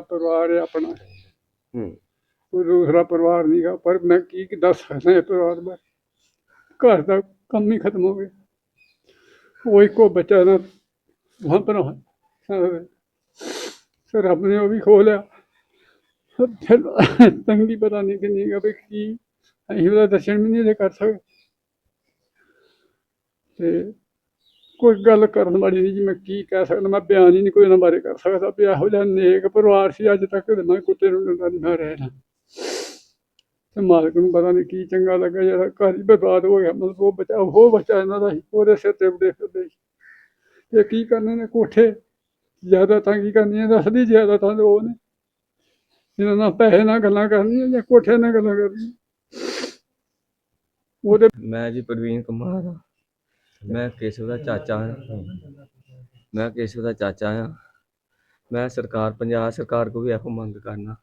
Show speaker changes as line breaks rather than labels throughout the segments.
ਪਰਿਵਾਰ ਹੈ ਆਪਣਾ।
ਹੂੰ।
ਕੋਈ ਦੂਸਰਾ ਪਰਿਵਾਰ ਨਹੀਂਗਾ ਪਰ ਮੈਂ ਕੀ ਕੀ ਦੱਸ ਸਕਦਾ ਇਹ ਪਰਿਵਾਰ ਬਾਰੇ। ਘਰ ਦਾ ਕੰਮ ਹੀ ਖਤਮ ਹੋ ਗਿਆ। ਉਹ ਇੱਕੋ ਬੱਚਾ ਨਾ ਵਹਾਂ ਪਰ ਸਰ ਰੱਬ ਨੇ ਉਹ ਵੀ ਖੋ ਲਿਆ। ਫਿਰ ਤੰਗੀ ਪਤਾ ਨਹੀਂ ਕਿੰਨੀ ਗਾ ਵੀ ਕੀ ਅਸੀਂ ਉਹਦਾ ਦਰਸ਼ਨ ਵੀ ਨਹੀਂ ਦੇ ਕਰ ਸਕਦੇ। ਤੇ ਕੋਈ ਗੱਲ ਕਰਨ ਵਾਲੀ ਨਹੀਂ ਜੀ, ਮੈਂ ਕੀ ਕਹਿ ਸਕਦਾ, ਮੈਂ ਬਿਆਨ ਹੀ ਨਹੀਂ ਕੋਈ ਇਹਨਾਂ ਬਾਰੇ ਕਰ ਸਕਦਾ, ਵੀ ਇਹੋ ਜਿਹਾ ਨੇਕ ਪਰਿਵਾਰ ਸੀ, ਅੱਜ ਤੱਕ ਤੇ ਮੈਂ ਕੁੱਤੇ ਨੂੰ ਡੰਡਾ ਨਹੀਂ ਮਾਰਿਆ ਤੇ ਮਾਲਕ ਨੂੰ ਪਤਾ ਨਹੀਂ ਕੀ ਚੰਗਾ ਲੱਗਾ, ਜਿਹੜਾ ਘਰ ਹੀ ਬਰਬਾਦ ਹੋ ਗਿਆ, ਮਤਲਬ ਉਹ ਬੱਚਾ ਉਹ ਬੱਚਾ ਇਹਨਾਂ ਦਾ ਸੀ ਉਹਦੇ ਸਿਰ ਤੇ ਬੜੇ ਫਿਰਦੇ ਸੀ। ਕੀ ਕਰਨੇ ਨੇ ਕੋਠੇ? ਜ਼ਿਆਦਾ ਤਾਂ ਕੀ ਕਰਨੀਆਂ, ਦੱਸਦੀ ਜ਼ਿਆਦਾ ਤਾਂ ਉਹ ਨੇ। ਇਹਨਾਂ ਨਾਲ ਪੈਸੇ ਨਾਲ ਗੱਲਾਂ ਕਰਨੀਆਂ ਜਾਂ ਕੋਠੇ ਨਾਲ ਗੱਲਾਂ ਕਰਨੀਆਂ? ਉਹਦੇ
ਮੈਂ ਜੀ ਪ੍ਰਵੀਨ ਕੁਮਾਰ ਹਾਂ ਮੈਂ ਕੇਸ਼ਵ ਦਾ ਚਾਚਾ ਹਾਂ। ਮੈਂ ਕੇਸ਼ਵ ਦਾ ਚਾਚਾ ਹਾਂ। ਮੈਂ ਸਰਕਾਰ, ਪੰਜਾਬ ਸਰਕਾਰ ਕੋ ਵੀ ਇਹੋ ਮੰਗ ਕਰਨਾ।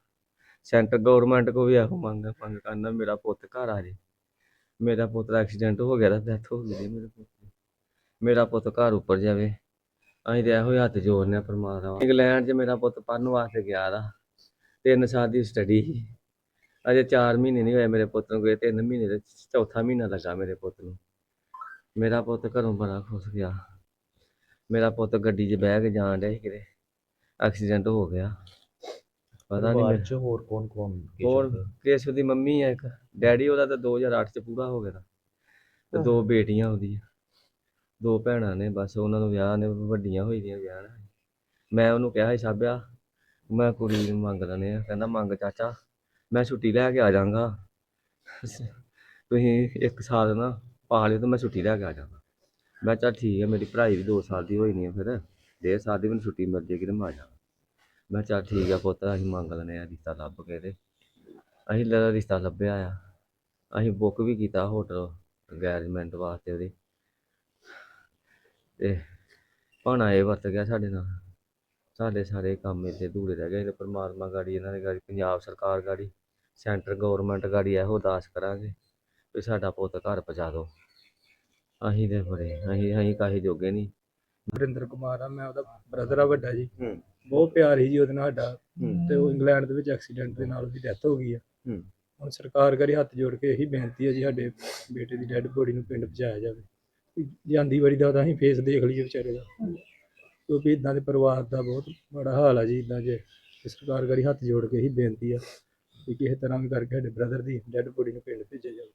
ਸੈਂਟਰ ਗਵਰਨਮੈਂਟ ਕੋ ਵੀ ਇਹੋ ਮੰਗ ਮੰਗ ਕਰਨਾ, ਮੇਰਾ ਪੁੱਤ ਘਰ ਆ ਜੇ। ਮੇਰਾ ਪੁੱਤ ਦਾ ਐਕਸੀਡੈਂਟ ਹੋ ਗਿਆ ਤਾਂ ਡੈਥ ਹੋ ਗਈ ਮੇਰੇ ਪੁੱਤ ਦੀ। ਮੇਰਾ ਪੁੱਤ ਘਰ ਉੱਪਰ ਜਾਵੇ। ਅਸੀਂ ਤੇ ਇਹੋ ਹੀ ਹੱਥ ਜੋੜਨੇ ਆ ਪਰਮਾਤਮਾ ਇੰਗਲੈਂਡ 'ਚ ਮੇਰਾ ਪੁੱਤ ਪੜ੍ਹਨ ਵਾਸਤੇ ਗਿਆ ਦਾ ਤਿੰਨ ਸਾਲ ਦੀ ਸਟੱਡੀ ਸੀ। ਅਜੇ 4 ਮਹੀਨੇ ਨਹੀਂ ਹੋਏ ਮੇਰੇ ਪੁੱਤ ਨੂੰ ਗਏ। ਤਿੰਨ ਮਹੀਨੇ ਦਾ ਚੌਥਾ ਮਹੀਨਾ ਲੱਗਾ ਮੇਰੇ ਪੁੱਤ ਨੂੰ। ਮੇਰਾ ਪੁੱਤ ਘਰੋਂ ਬੜਾ ਖੁਸ਼ ਗਿਆ। ਮੇਰਾ ਪੁੱਤ ਗੱਡੀ 'ਚ ਬਹਿ ਕੇ ਜਾਣ ਡਿਆ ਸੀ ਕਿਤੇ। ਐਕਸੀਡੈਂਟ ਹੋ ਗਿਆ। ਪਤਾ ਨਹੀਂ
ਪਰਿਵਾਰ ਚ ਹੋਰ ਕੌਣ ਕੌਣ
ਹੋਰ ਕੇਸ਼ਵ ਦੀ ਮੰਮੀ ਆ ਇੱਕ। ਡੈਡੀ ਉਹਦਾ ਤਾਂ 2008 ਚ ਪੂਰਾ ਹੋ ਗਿਆ ਤਾ। ਤੇ ਦੋ ਬੇਟੀਆਂ ਉਹਦੀਆਂ। ਦੋ ਭੈਣਾਂ ਨੇ ਬਸ ਉਹਨਾਂ ਨੂੰ ਵਿਆਹ ਨੇ ਵੱਡੀਆਂ ਹੋਈ ਦੀਆਂ ਵਿਆਹ ਨੇ। ਮੈਂ ਉਹਨੂੰ ਕਿਹਾ ਸੀ ਸਾਬਿਆ ਮੈਂ ਕੁੜੀ ਨੂੰ ਮੰਗ ਲੈਣੇ ਆ ਕਹਿੰਦਾ ਮੰਗ ਚਾਚਾ ਮੈਂ ਛੁੱਟੀ ਲੈ ਕੇ ਆ ਜਾਵਾਂਗਾ। ਤੁਸੀਂ ਇੱਕ ਸਾਲ ਨਾ ਪਾ ਲਿਓ ਤੇ ਮੈਂ ਛੁੱਟੀ ਲੈ ਕੇ ਆ ਜਾਵਾਂ। ਮੈਂ ਕਿਹਾ ਚੱਲ ਠੀਕ ਹੈ ਮੇਰੀ ਪੜ੍ਹਾਈ ਵੀ 2 ਸਾਲ ਦੀ ਹੋਈ ਨਹੀਂ ਹੈ ਫਿਰ। ਡੇਢ ਸਾਲ ਦੀ ਮੈਨੂੰ ਛੁੱਟੀ ਮਿਲ ਜੇਗੀ ਤੇ ਮੈਂ ਆ ਜਾਵਾਂ। ਮੈਂ ਕਿਹਾ ਚੱਲ ਠੀਕ ਆ ਪੁੱਤ, ਅਸੀਂ ਮੰਗ ਲੈਂਦੇ ਆ ਰਿਸ਼ਤਾ ਲੱਭ ਕੇ ਤੇ। ਅਸੀਂ ਲੈ ਰਿਸ਼ਤਾ ਲੱਭਿਆ ਆ। ਅਸੀਂ ਬੁੱਕ ਵੀ ਕੀਤਾ ਹੋਟਲ engagement ਵਾਸਤੇ ਉਹਦੇ। ਤੇ ਭਾਣਾ ਇਹ ਵਰਤ ਗਿਆ ਸਾਡੇ ਨਾਲ। ਸਾਡੇ ਸਾਰੇ ਕੰਮ ਇੱਥੇ ਅਧੂਰੇ ਰਹਿ ਗਏ ਤੇ ਪਰਮਾਤਮਾ ਗਾੜੀ, ਇਹਨਾਂ ਦੇ ਗਾੜੀ, ਪੰਜਾਬ ਸਰਕਾਰ ਗਾੜੀ, ਸੈਂਟਰ ਗਵਰਨਮੈਂਟ ਗਾੜੀ ਇਹੋ ਅਰਦਾਸ ਕਰਾਂਗੇ। ਵੀ ਸਾਡਾ ਪੁੱਤ ਘਰ ਪਹੁੰਚਾ ਦਿਓ। ਅਸੀਂ ਤੇ ਬੜੇ ਅਸੀਂ ਅਸੀਂ ਕਾਹੇ ਜੋਗੇ ਨਹੀਂ।
ਵਰਿੰਦਰ ਕੁਮਾਰ ਆ ਮੈਂ ਉਹਦਾ ਬ੍ਰਦਰ ਆ ਵੱਡਾ ਜੀ।
ਹੂੰ।
ਬਹੁਤ ਪਿਆਰ ਜੀ ਉਹਦੇ ਨਾਲ ਸਾਡਾ।
ਹੂੰ।
ਤੇ ਉਹ ਇੰਗਲੈਂਡ ਦੇ ਵਿੱਚ ਐਕਸੀਡੈਂਟ ਦੇ ਨਾਲ ਉਹਦੀ ਡੈਥ ਹੋ ਗਈ ਆ।
ਹੂੰ।
ਹੁਣ ਸਰਕਾਰ ਕਰੀ ਹੱਥ ਜੋੜ ਕੇ ਇਹੀ ਬੇਨਤੀ ਹੈ ਜੀ ਸਾਡੇ ਬੇਟੇ ਦੀ ਡੈੱਡ ਬੋਡੀ ਨੂੰ ਪਿੰਡ ਪਹੁੰਚਾਇਆ ਜਾਵੇ। ਵੀ ਜਾਂਦੀ ਵਾਰੀ ਦਾ ਤਾਂ ਅਸੀਂ ਫੇਸ ਦੇਖ ਲਈਏ ਵਿਚਾਰੇ ਦਾ। ਕਿਉਂਕਿ ਇਦਾਂ ਦੇ ਪਰਿਵਾਰ ਦਾ ਬਹੁਤ ਬੜਾ ਹਾਲ ਆ ਜੀ ਇਦਾਂ ਜੇ। ਤੇ ਸਰਕਾਰ ਕਰੀ ਹੱਥ ਜੋੜ ਕੇ ਇਹੀ ਬੇਨਤੀ ਆ ਵੀ ਕਿਸੇ ਤਰ੍ਹਾਂ ਵੀ ਕਰਕੇ ਸਾਡੇ ਬ੍ਰਦਰ ਦੀ ਡੈੱਡ ਬੋਡੀ ਨੂੰ ਪਿੰਡ ਭੇਜਿਆ ਜਾਵੇ।